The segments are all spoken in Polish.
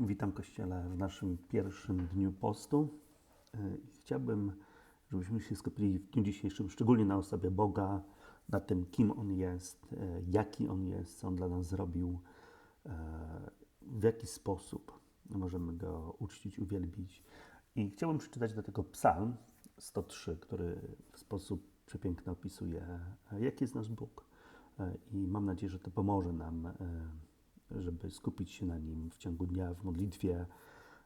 Witam Kościele w naszym pierwszym dniu postu. Y, Chciałbym, żebyśmy się skupili w dniu dzisiejszym szczególnie na osobie Boga, na tym, kim On jest, y, jaki On jest, co On dla nas zrobił, y, w jaki sposób możemy Go uczcić, uwielbić. I chciałbym przeczytać do tego psalm 103, który w sposób przepiękny opisuje, jaki jest nasz Bóg. I mam nadzieję, że to pomoże nam żeby skupić się na nim w ciągu dnia w modlitwie.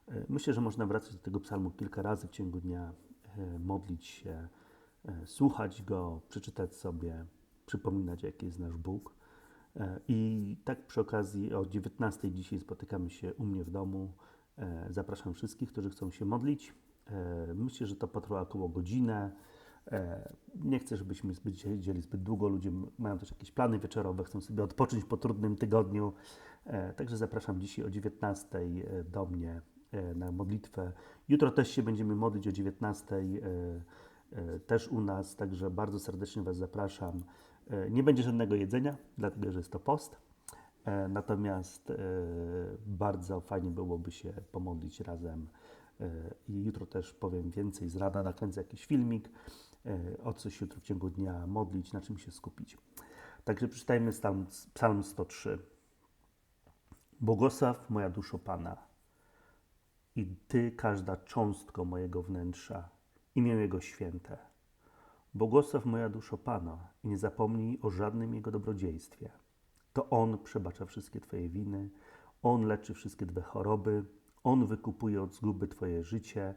E, Myślę, że można wracać do tego psalmu kilka razy w ciągu dnia, e, modlić się, e, słuchać go, przeczytać sobie, przypominać, jaki jest nasz Bóg. I tak przy okazji o 19 dzisiaj spotykamy się u mnie w domu. Zapraszam wszystkich, którzy chcą się modlić. Myślę, że to potrwa około godzinę. E, Nie chcę, żebyśmy zbyt siedzieli zbyt długo. Ludzie mają też jakieś plany wieczorowe, chcą sobie odpocząć po trudnym tygodniu. E, Także zapraszam dzisiaj o 19 e, do mnie na modlitwę. Jutro też się będziemy modlić o 19 e, e, też u nas, także bardzo serdecznie Was zapraszam. Nie będzie żadnego jedzenia, dlatego że jest to post. Natomiast bardzo fajnie byłoby się pomodlić razem. E, I jutro też powiem więcej z rana, nakręcę jakiś filmik, e, o co się jutro w ciągu dnia modlić, na czym się skupić. Także przeczytajmy psalm, psalm 103. Błogosław moja duszo Pana i Ty każda cząstka mojego wnętrza, imię Jego święte. Błogosław moja duszo Pana i nie zapomnij o żadnym Jego dobrodziejstwie. To On przebacza wszystkie Twoje winy, On leczy wszystkie Twe choroby, On wykupuje od zguby Twoje życie,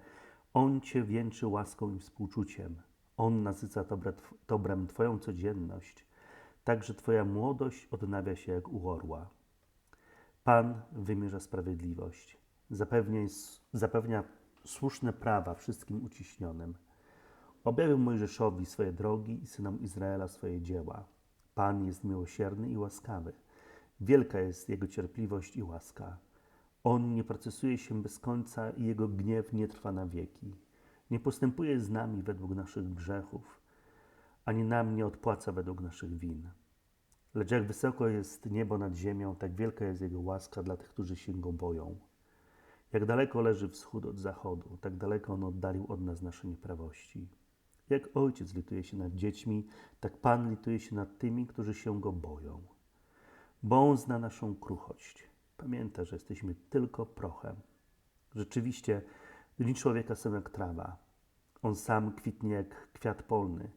On Cię wieńczy łaską i współczuciem, On nasyca dobre, dobrem Twoją codzienność, tak że Twoja młodość odnawia się jak u orła. Pan wymierza sprawiedliwość, zapewnia, zapewnia słuszne prawa wszystkim uciśnionym. Objawił Mojżeszowi swoje drogi i synom Izraela swoje dzieła. Pan jest miłosierny i łaskawy. Wielka jest jego cierpliwość i łaska. On nie procesuje się bez końca i jego gniew nie trwa na wieki. Nie postępuje z nami według naszych grzechów, ani nam nie odpłaca według naszych win. Lecz jak wysoko jest niebo nad ziemią, tak wielka jest Jego łaska dla tych, którzy się Go boją. Jak daleko leży wschód od zachodu, tak daleko On oddalił od nas nasze nieprawości. Jak ojciec lituje się nad dziećmi, tak Pan lituje się nad tymi, którzy się Go boją. Bo On zna naszą kruchość. Pamięta, że jesteśmy tylko prochem. Rzeczywiście, dni człowieka są jak trawa. On sam kwitnie jak kwiat polny.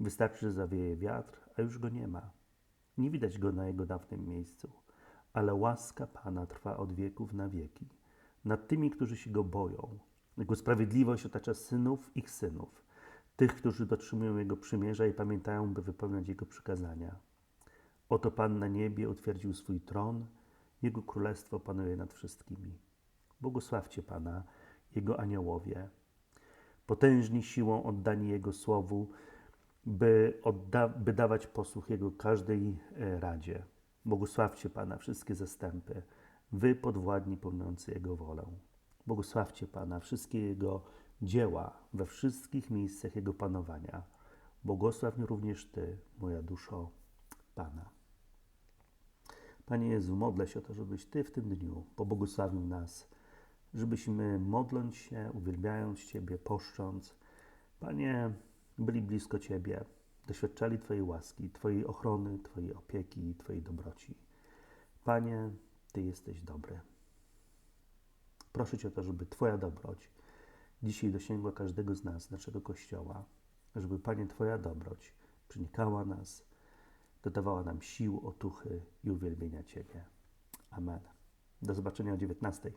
Wystarczy, że zawieje wiatr, a już go nie ma. Nie widać go na jego dawnym miejscu, ale łaska Pana trwa od wieków na wieki. Nad tymi, którzy się go boją. Jego sprawiedliwość otacza synów ich synów, tych, którzy dotrzymują jego przymierza i pamiętają, by wypełniać jego przykazania. Oto Pan na niebie utwierdził swój tron, jego królestwo panuje nad wszystkimi. Błogosławcie Pana, jego aniołowie. Potężni siłą oddani jego słowu, by, odda- by dawać posłuch Jego każdej e, radzie. Błogosławcie Pana wszystkie zastępy, Wy podwładni pełniący Jego wolę. Błogosławcie Pana wszystkie Jego dzieła we wszystkich miejscach Jego panowania. Błogosław mnie również Ty, moja duszo Pana. Panie Jezu, modlę się o to, żebyś Ty w tym dniu pobłogosławił nas, żebyśmy modląc się, uwielbiając Ciebie, poszcząc, Panie, byli blisko Ciebie, doświadczali Twojej łaski, Twojej ochrony, Twojej opieki, Twojej dobroci. Panie, Ty jesteś dobry. Proszę Cię o to, żeby Twoja dobroć dzisiaj dosięgła każdego z nas, naszego Kościoła, żeby, Panie, Twoja dobroć przenikała nas, dodawała nam sił, otuchy i uwielbienia Ciebie. Amen. Do zobaczenia o 19.